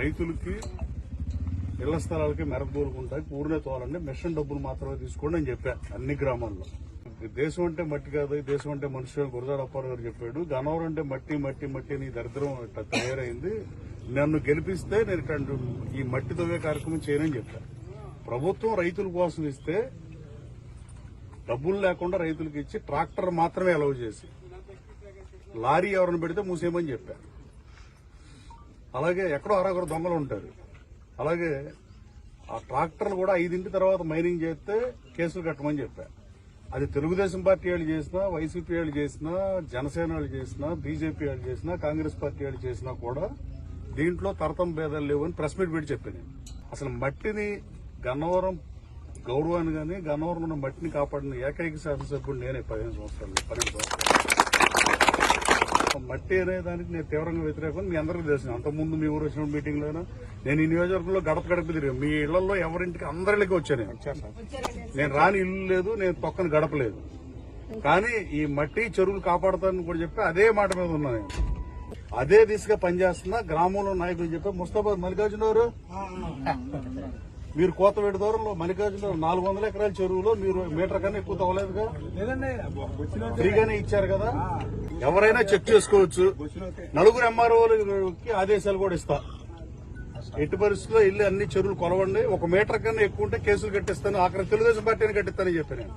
రైతులకి ఇళ్ళ స్థలాలకి మెరకూరుకుంటాయి ఊరినే తోలండి. మిషన్ డబ్బులు మాత్రమే తీసుకోండి అని చెప్పాను అన్ని గ్రామాల్లో. దేశం అంటే మట్టి కాదు దేశం అంటే మనుషులు. గురజాడ గారు చెప్పాడు గనవరం అంటే మట్టి మట్టి మట్టి అని దరిద్రం ఇట్లా తయారైంది. నన్ను గెలిపిస్తే నేను ఇక్కడ ఈ మట్టి తవ్వే కార్యక్రమం చేయనని చెప్పాను ప్రభుత్వం రైతుల కోసం ఇస్తే డబ్బులు లేకుండా రైతులకు ఇచ్చి ట్రాక్టర్ మాత్రమే అలౌ చేసి లారీ ఎవరిని పెడితే మూసేయమని చెప్పాను అలాగే ఎక్కడో అరొకరు దొంగలు ఉంటారు. అలాగే ఆ ట్రాక్టర్లు కూడా ఐదింటి తర్వాత మైనింగ్ చేస్తే కేసులు కట్టమని చెప్పా. అది తెలుగుదేశం పార్టీ వాళ్ళు చేసినా వైసీపీ వాళ్ళు చేసినా జనసేన వాళ్ళు చేసినా బీజేపీ వాళ్ళు చేసినా కాంగ్రెస్ పార్టీ వాళ్ళు చేసినా కూడా దీంట్లో తరతం భేదాలు లేవు అని ప్రెస్ మీట్ పెట్టి చెప్పాను అసలు మట్టిని గన్నవరం గౌరవాన్ని కానీ గన్నవరం ఉన్న మట్టిని కాపాడిన ఏకైక శాసనసభ్యుడు నేనే పదిహేను సంవత్సరాలు పన్నెండు సంవత్సరాలు. మట్టి అనే దానికి నేను తీవ్రంగా వ్యతిరేకం. మీ అందరికీ తెలిసిన అంతకుముందు మీ ఊరు వచ్చిన మీటింగ్ లోనా నేను ఈ నియోజకవర్గంలో గడప గడప తిరిగాను. మీ ఇళ్ళలో ఎవరింటికి అందరిలోకి వచ్చాను నేను. రాని ఇల్లు లేదు నేను తొక్కని గడపలేదు కానీ ఈ మట్టి చెరువులు కాపాడుతానని కూడా చెప్పి అదే మాట మీద ఉన్నా నేను. అదే దిశగా పనిచేస్తున్నా గ్రామంలో నాయకులు చెప్పి ముస్తాబాద్ మల్లికార్జున గారు మీరు కోతవేడి దూరంలో మల్లికార్జున నాలుగు వందల ఎకరాల చెరువులో మీరు మీటర్ కన్నా ఎక్కువ తవ్వలేదుగా? ఫ్రీగానే ఇచ్చారు కదా? ఎవరైనా చెక్ చేసుకోవచ్చు. నలుగురు ఎంఆర్ఓలకి ఆదేశాలు కూడా ఇస్తా. ఎట్టి పరిస్థితుల్లో ఇల్లు అన్ని చెరువులు కొలవండి. ఒక మీటర్ కన్నా ఎక్కువ ఉంటే కేసులు కట్టిస్తాను. ఆఖరి తెలుగుదేశం పార్టీని కట్టిస్తానని చెప్పాను నేను.